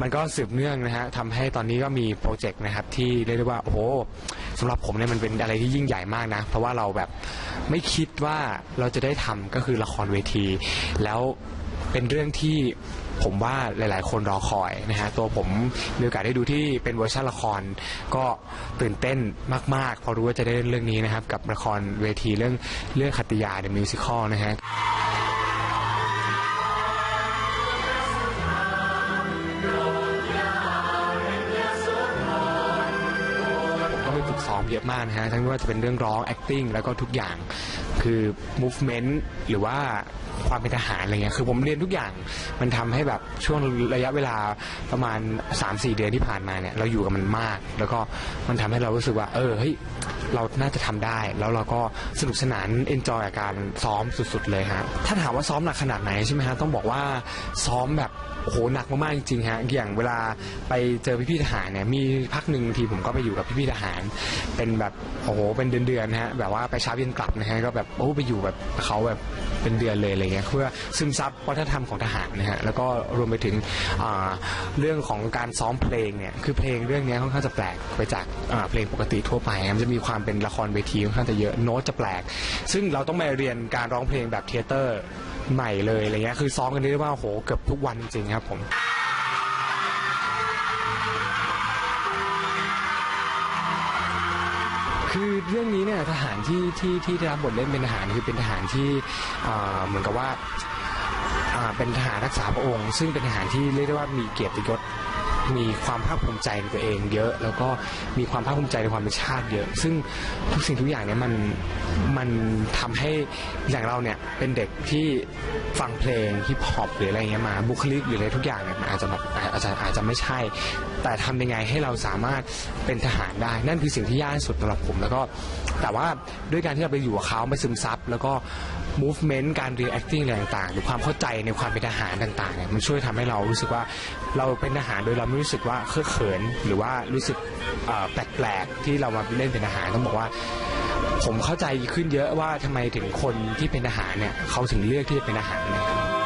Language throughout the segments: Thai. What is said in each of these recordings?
มันก็สืบเนื่องนะฮะทำให้ตอนนี้ก็มีโปรเจกต์นะครับที่เรียกได้ว่าโอ้โหสำหรับผมเนี่ยมันเป็นอะไรที่ยิ่งใหญ่มากนะ เพราะว่าเราแบบไม่คิดว่าเราจะได้ทำก็คือละครเวที แล้วเป็นเรื่องที่ผมว่าหลาย ๆ คนรอคอยนะฮะตัวผมมีโอกาสได้ดูที่เป็นเวอร์ชันละคร ก็ตื่นเต้นมาก ๆ พอรู้ว่าจะได้เล่นเรื่องนี้นะครับ กับละครเวทีเรื่องเรื่องขัตติยาเดอะมิวสิคอลนะฮะ เยอะมากนะฮะทั้งไม่ว่าจะเป็นเรื่องร้อง acting แล้วก็ทุกอย่างคือ movement หรือว่าความเป็นทหารอะไรเงี้ยคือผมเรียนทุกอย่างมันทำให้แบบช่วงระยะเวลาประมาณ 3-4 เดือนที่ผ่านมาเนี่ยเราอยู่กับมันมาก แล้วก็มันทำให้เรารู้สึกว่า เออเฮ้ย เราน่าจะทำได้ แล้วเราก็สนุกสนาน enjoy กับการซ้อมสุดๆเลยฮะถ้าถามว่าซ้อมหนักขนาดไหนใช่ไหมฮะต้องบอกว่าซ้อมแบบโหหนักมากๆจริงๆฮะอย่างเวลาไปเจอพี่ๆทหารเนี่ยมีพักหนึ่งทีผมก็ไปอยู่กับพี่ๆทหาร เป็นแบบโอ้โหเป็นเดือนๆฮะแบบว่าไปเช้าเย็นกลับนะฮะก็แบบโอ้ไปอยู่แบบเขาแบบ เป็นเดือนเลยอะไรเงี้ยเพื่อซึมซับวัฒนธรรมของทหารนะฮะแล้วก็รวมไปถึงอ่าเรื่องของการซ้อมเพลงเนี่ยคือเพลงเรื่องเนี้ยค่อนข้างจะแปลกไปจากอ่าเพลงปกติทั่วไปมันจะมีความเป็นละครเวทีค่อนข้างจะเยอะโน้ตจะแปลก ซึ่งเราต้องมาเรียนการร้องเพลงแบบเทเตอร์ใหม่เลยอะไรเงี้ยคือซ้อมกันเรียกว่าโหเกือบทุกวันจริงๆครับผม คือเรื่องนี้เนี่ยทหารที่ที่ที่ได้รับบทเล่นเป็นทหารคือเป็นทหารที่เหมือนกับว่าเป็นทหารรักษาพระองค์ ซึ่งเป็นทหารที่เรียกได้ว่ามีเกียรติยศ มีความภาคภูมิใจในตัวเองเยอะ แล้วก็มีความภาคภูมิใจในความเป็นชาติเยอะ ซึ่งทุกสิ่งทุกอย่างเนี่ยมันมันทำให้อย่างเราเนี่ยเป็นเด็กที่ฟังเพลงฮิปฮอปหรืออะไรเงี้ยมาบุคลิกหรืออะไรทุกอย่างเนี่ยมันอาจจะแบบอาจจะอาจจะไม่ใช่ แต่ทำยังไงให้เราสามารถเป็นทหารได้ นั่นคือสิ่งที่ยากที่สุดสำหรับผมแล้วก็ แต่ว่าด้วยการที่เราไปอยู่กับเขาไปซึมซับแล้วก็ movement การ reacting อะไรต่างๆ หรือความเข้าใจในความเป็นทหารต่างๆเนี่ยมันช่วยทำให้เรารู้สึกว่าเราเป็นทหารโดยเราไม่รู้สึกว่าเคอะเขิน หรือว่ารู้สึกแปลกๆที่เรามาเล่นเป็นทหารต้องบอกว่า ผมเข้าใจขึ้นเยอะว่าทำไมถึงคนที่เป็นทหารเนี่ยเขาถึงเลือกที่จะเป็นทหารนะครับ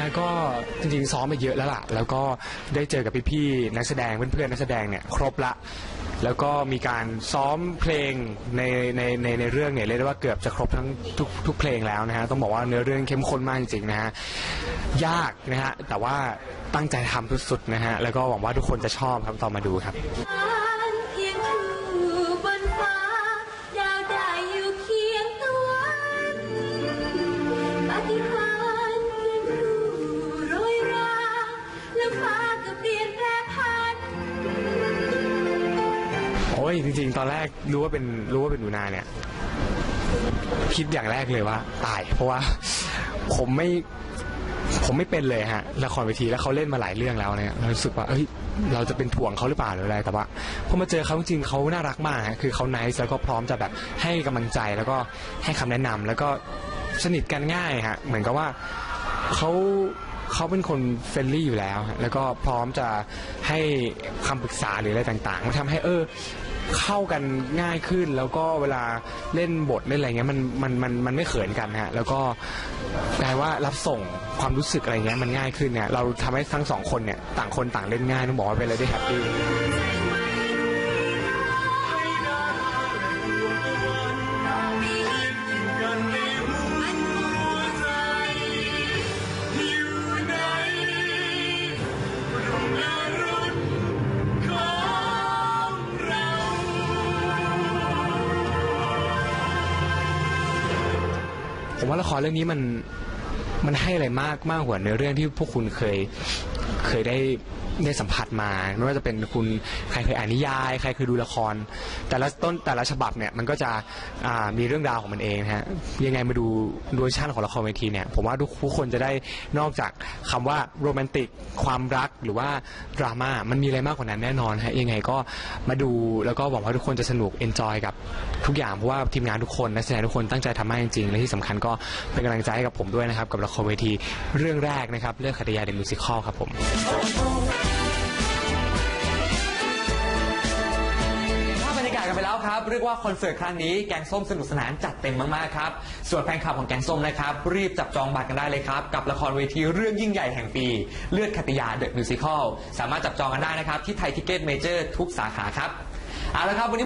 ฮะก็จริงๆซ้อมไปเยอะแล้วล่ะ แล้วก็ได้เจอกับพี่ๆนักแสดงเพื่อนๆนักแสดงเนี่ยครบละ แล้วก็มีการซ้อมเพลงในในในในเรื่องเนี่ยเรียกได้ว่าเกือบจะครบทั้งทุกทุกเพลงแล้วนะฮะต้องบอกว่าเนื้อเรื่องเข้มข้นมากจริงๆนะฮะยากนะฮะแต่ว่าตั้งใจทำสุดๆนะฮะแล้วก็หวังว่าทุกคนจะชอบครับตอนมาดูครับ ยจริง ๆ ตอนแรกรู้ว่าเป็นรู้ว่าเป็นหนูนาเนี่ย คิดอย่างแรกเลยว่า ตาย เพราะว่า ผมไม่ผมไม่เป็นเลยฮะละครเวทีแล้วเขาเล่นมาหลายเรื่องแล้วเนี่ยเรารู้สึกว่าเอ้ยเราจะเป็นถ่วงเขาหรือเปล่าหรืออะไรแต่ว่าพอมาเจอเขาจริงๆเขาน่ารักมากฮะคือเขาไนส์แล้วก็พร้อมจะแบบให้กำลังใจแล้วก็ให้คำแนะนำแล้วก็สนิทกันง่ายฮะเหมือนกับว่าเขาเขาเป็นคนเฟรนลี่อยู่แล้วฮะแล้วก็พร้อมจะให้คำปรึกษาหรืออะไรต่างๆมันทำให้เออ เข้ากันง่ายขึ้น แล้วก็เวลาเล่นบทเล่นอะไรเงี้ยมันมันมันมันไม่เขินกันฮะแล้วก็กลายว่ารับส่งความรู้สึกอะไรเงี้ยมันง่ายขึ้นเนี่ยเราทำให้ทั้งสองคนเนี่ยต่างคนต่างเล่นง่ายต้องบอกว่าเป็นอะไรที่แฮปปี้ ผมว่าละครเรื่องนี้มันมันให้อะไรมากมากกว่าในเรื่องที่พวกคุณเคยเคยได้ ได้สัมผัสมา ไม่ว่าจะเป็นคุณใครเคยอ่านนิยาย ใครเคยดูละคร แต่ละต้นแต่ละฉบับเนี่ยมันก็จะอ่ามีเรื่องราวของมันเองนะฮะยังไงมาดูดูเวอร์ชันของละครเวทีเนี่ยผมว่าทุกคนจะได้นอกจากคำว่าโรแมนติกความรักหรือว่าดราม่ามันมีอะไรมากกว่านั้นแน่นอนฮะยังไงก็มาดูแล้วก็หวังว่าทุกคนจะสนุกเอนจอยกับทุกอย่างเพราะว่าทีมงานทุกคนนักแสดงทุกคนตั้งใจทำมากจริงๆและที่สำคัญก็เป็นกำลังใจให้กับผมด้วยนะครับกับละครเวทีเรื่องแรกนะครับเรื่องขัตยาเดอะมิวสิคอลครับผมเครับ เรียกว่าคอนเสิร์ตครั้งนี้แกงส้มสนุกสนานจัดเต็มมากๆครับ ส่วนแฟนคลับของแกงส้มนะครับ รีบจับจองบัตรกันได้เลยครับ กับละครเวทีเรื่องยิ่งใหญ่แห่งปี เลือดคติยาเดอะมิวสิคลสามารถจับจองกันได้นะครับ ที่ไทยทิเก็ตเมเจอร์ทุกสาขาครับเอาละครับวันนี้